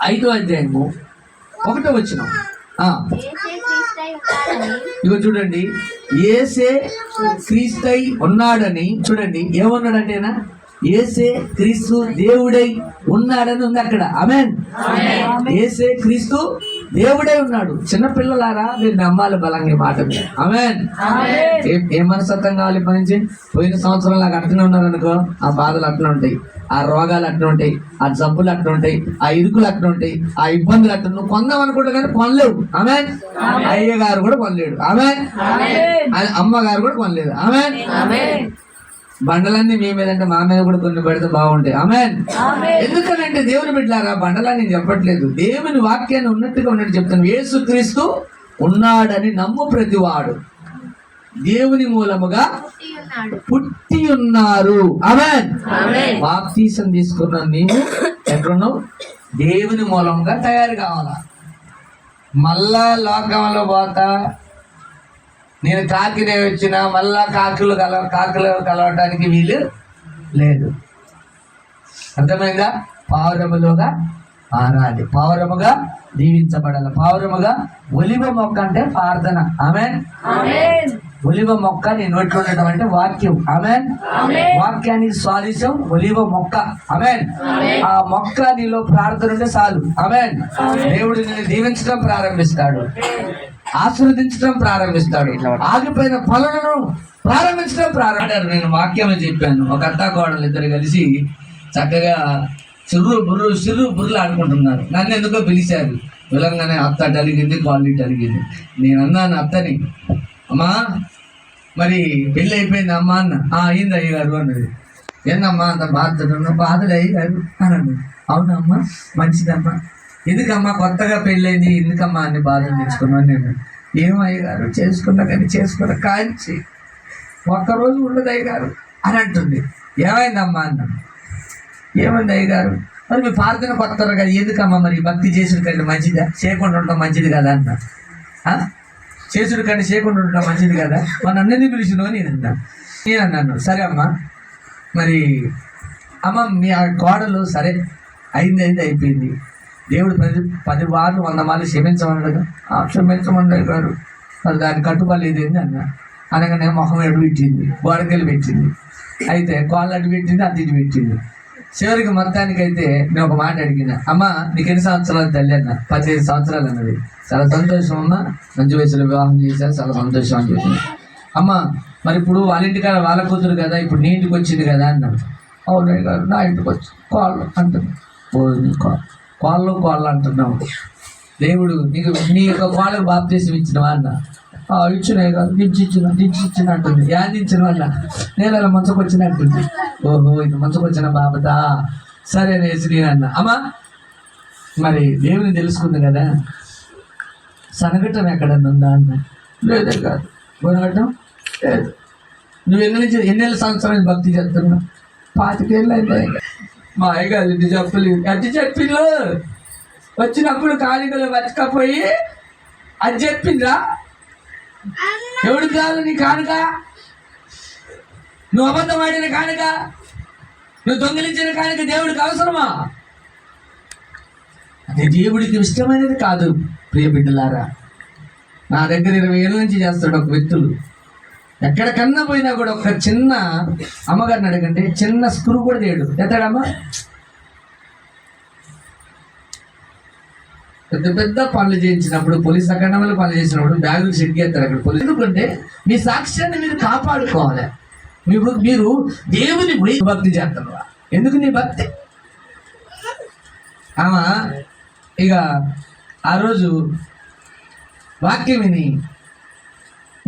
ఐదో అధ్యాయము ఒకటో వచ్చిన ఇగో చూడండి ఏసే క్రీస్తై ఉన్నాడని చూడండి ఏమన్నాడంటేనా? ఏసే క్రీస్తు దేవుడై ఉన్నాడని ఉంది అక్కడ. అమెన్ ఏసే క్రీస్తు దేవుడై ఉన్నాడు. చిన్న పిల్లలారా మీరు నమ్మాలి బలంగా మాట అమెన్ ఏ- మనస్తత్వం కావాలి ఇప్పటి నుంచి? పోయిన సంవత్సరం లాగా అట్లనే ఉన్నారు అనుకో ఆ బాధలు అట్లా ఉంటాయి ఆ రోగాలు అట్లా ఉంటాయి ఆ జబ్బులు అట్లా ఉంటాయి ఆ ఇరుకులు అట్లా ఉంటాయి ఆ ఇబ్బందులు అట్లా నువ్వు కొందాం అనుకుంటా కానీ కొనలేవు. ఆమె అయ్య గారు కూడా కొనలేడు. ఆమె అమ్మ గారు కూడా కొనలేదు. ఆమె బండలన్నీ మీ మీద అంటే మా మీద కూడా కొన్ని పెడితే బాగుంటాయి. ఆమె ఎందుకనంటే దేవుని బిడ్డలారా బండలని నేను చెప్పట్లేదు. దేవుని వాక్యాన్ని ఉన్నట్టుగా ఉన్నట్టు చెప్తాను. యేసు క్రీస్తు ఉన్నాడని నమ్ము ప్రతివాడు. దేవుని మూలముగా పుట్టి ఉన్నారు ఆమెన్ బాప్తీసం తీసుకున్న నీవు ఎక్కడున్నావు? దేవుని మూలంగా తయారు కావాలా? మళ్ళా లోకంలో పోతా? నేను కాకినే వచ్చిన మళ్ళా కాకులు కల కాకులు కలవటానికి వీలు లేదు. అర్థమైందా? పావురములుగా ఆరాలి. పావురముగా దీవించబడాలి. పావురముగా ఒలివ మొక్క అంటే ప్రార్థన. ఆమె ఒలివ మొక్క నీ నోట్లో ఉండటం అంటే వాక్యం. ఆమె వాక్యానికి స్వాదిష్టం ఒలివ మొక్క. ఆమె ఆ మొక్క నీలో ప్రార్థన ఉంటే చాలు. ఆమె దేవుడు నిన్ను దీవించడం ప్రారంభిస్తాడు. ఆశీర్వదించడం ప్రారంభిస్తాడు. ఆగిపోయిన పనులను ప్రారంభించడం ప్రారంభించారు నేను వాక్యం చెప్పాను. ఒక అత్త కోడలు ఇద్దరు కలిసి చక్కగా చిర్రు బుర్రు చిర్రు బుర్రులు ఆడుకుంటున్నారు. నన్ను ఎందుకో పిలిచారు. విలంగానే అత్త అటు అలిగింది కాళ్ళు ఇటు అలిగింది నేను అన్నాను అత్తని అమ్మా మరి పెళ్ళి అయిపోయింది అమ్మా అన్న. "ఆ, అయింది అయ్యగారు అన్నది. ఏందమ్మా అంత బాధ బాధలు అయ్యగారు? అని అన్నది. అవునమ్మా మంచిదమ్మా. ఎందుకమ్మా కొత్తగా పెళ్ళైంది? ఎందుకమ్మా అన్ని బాధలు తెచ్చుకున్నాను నేను ఏమయ్యగారు చేసుకున్నా కానీ చేసుకున్నా కాంచి ఒక్కరోజు ఉండదు అయ్యగారు. అని అంటుంది. ఏమైందమ్మా? అన్న ఏమైంది అయ్యగారు? మరి మీ ప్రార్థన కొత్తారు కదా. ఎందుకమ్మా మరి భక్తి చేసుడు కంటే మంచిదా? చేయకుండా ఉండడం మంచిది కదా? అన్న. చేసుడు కంటే చేయకుండా ఉండడం మంచిది కదా? మన అన్నని పిలిచినో నేను అన్నా. నేను అన్నాను సరే అమ్మా. మరి అమ్మ మీ ఆ కోడలు సరే అయింది అయింది అయిపోయింది. దేవుడు ప్రతి పది వార్లు వంద మార్లు క్షమించమన్నాడుగా ఆ క్షమించమన్నాడు గారు మరి దాని కట్టుబడి ఇదేంది అన్న? అనగానే మొహం ఎడు పెట్టింది? గోడకెళ్ళి పెట్టింది. అయితే కాళ్ళు అటు పెట్టింది అది ఇటు పెట్టింది. చివరికి మొత్తానికి అయితే నేను ఒక మాట అడిగిన. అమ్మ నీకు ఎన్ని సంవత్సరాలు తల్లి అన్న? పదిహేను సంవత్సరాలు అన్నది. చాలా సంతోషం అమ్మ. మంచి వయసులో వివాహం చేశారు చాలా సంతోషం అని చెప్పింది అమ్మ మరి ఇప్పుడు వాళ్ళ ఇంటికాడ వాళ్ళ కూతురు కదా ఇప్పుడు నీ ఇంటికి వచ్చింది కదా అన్నాడు. అవునయ్య గారు నా ఇంటికి వచ్చి కాళ్ళు అంటుంది. కోళ్ళు కోళ్ళు అంటున్నావు. దేవుడు నీకు నీ యొక్క కోళ్ళకు బాప్తీసం ఇచ్చినవా అన్న? ఇచ్చినాయి కాదు ఇచ్చిన దించి ఇచ్చిన అంటుంది. యాదించిన వల్ల నేను అలా మంచుకొచ్చిన అంటుంది. ఓహో ఇది మంచుకొచ్చిన బాబతా సరే అనేసి నేను అన్న. అమ్మా మరి దేవుని తెలుసుకుంది కదా. సనగటం ఎక్కడన్నా ఉందా అన్న? లేదే కాదు. కొనగటం లేదు. నువ్వు ఎన్ని నుంచి ఎన్ని సంవత్సరాలు భక్తి చేస్తున్నావు? పాతికేళ్ళు అయితే మా అయ్యగారు ఇది చెప్పలేదు. అట్టి చెప్పిండ్రు? వచ్చినప్పుడు కాలికలు బతకపోయి అది చెప్పిందా ఎవడు కాదు నీ కానుక? నువ్వు అబద్ధం ఆడిన కానుక? నువ్వు దొంగిలించిన కానుక దేవుడికి అవసరమా? అది దేవుడికి ఇష్టమైనది కాదు ప్రియ బిడ్డలారా నా దగ్గర ఇరవై ఏళ్ళ నుంచి చేస్తాడు ఒక వ్యక్తులు. ఎక్కడికన్నా పోయినా కూడా ఒక చిన్న అమ్మగారిని అడగండి. చిన్న స్క్రూ కూడా తీయడు ఎత్తాడమ్మా? పెద్ద పెద్ద పనులు చేయించినప్పుడు పోలీస్ అకాడమీలో పనులు చేసినప్పుడు బ్యాగులు సెట్ చేస్తారు అక్కడ పోలీసు. ఎందుకంటే మీ సాక్ష్యాన్ని మీరు కాపాడుకోవాలి. మీరు మీరు దేవుని గుడి భక్తి చేస్తున్నారు. ఎందుకు నీ భక్తి? ఆమె ఇక ఆ రోజు వాక్యం విని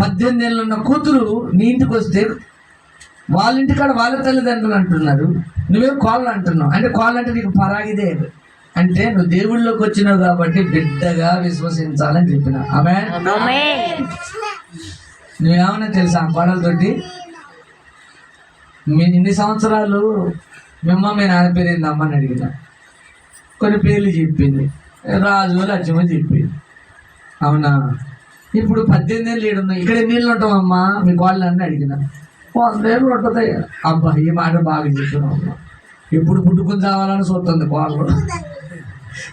పద్దెనిమిది ఏళ్ళు ఉన్న కూతురు నీ ఇంటికి వస్తే వాళ్ళ ఇంటికాడ వాళ్ళ తల్లిదండ్రులు అంటున్నారు. నువ్వేం కోళ్ళు అంటున్నావు. అంటే కోళ్ళు అంటే నీకు పరాగిదే అంటే నువ్వు దేవుళ్ళలోకి వచ్చినావు కాబట్టి బిడ్డగా విశ్వసించాలని చెప్పిన. ఆమె నువ్వేమన్నా తెలుసా కోడలతోటి? మీ ఇన్ని సంవత్సరాలు మిమ్మ మీ నాన్న పేరు ఏంది అమ్మని అడిగిన. కొన్ని పేర్లు చెప్పింది. రాజు లక్ష్మి చెప్పింది. అవునా? ఇప్పుడు పద్దెనిమిది ఏళ్ళు ఏడున్నాయి ఇక్కడ ఎన్ని ఏళ్ళు ఉంటామమ్మా మీ కోళ్ళు అన్నీ అడిగిన. వందేళ్ళు ఉంటుంది అబ్బా ఈ మాట బాగా అమ్మా. ఎప్పుడు పుట్టుకుని చావాలని చూస్తుంది కోళ్ళు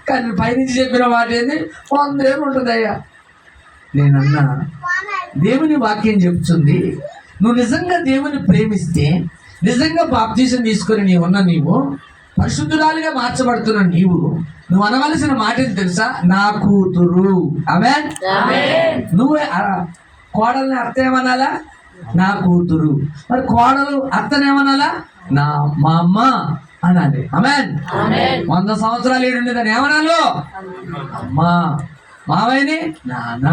కానీ పైనుంచి చెప్పిన మాట ఏంది? వందేళ్ళు ఉంటుందయ్యా. నేనన్నా దేవుని వాక్యం చెప్తుంది నువ్వు నిజంగా దేవుని ప్రేమిస్తే నిజంగా బాప్తీసం తీసుకొని నీవు ఉన్న నీవు పరిశుద్ధురాలుగా మార్చబడుతున్న నీవు. నువ్వు అనవలసిన మాట తెలుసా? నా కూతురు. ఆమె నువ్వు కోడల్ని అత్త ఏమనాలా నా కూతురు. మరి కోడలు అత్తనేమనాలా? నా మా అమ్మ అనాలి ఆమె వంద సంవత్సరాలు ఏడుండేదని ఏమనాలో? అమ్మా. మావయ్యని? నాన్న.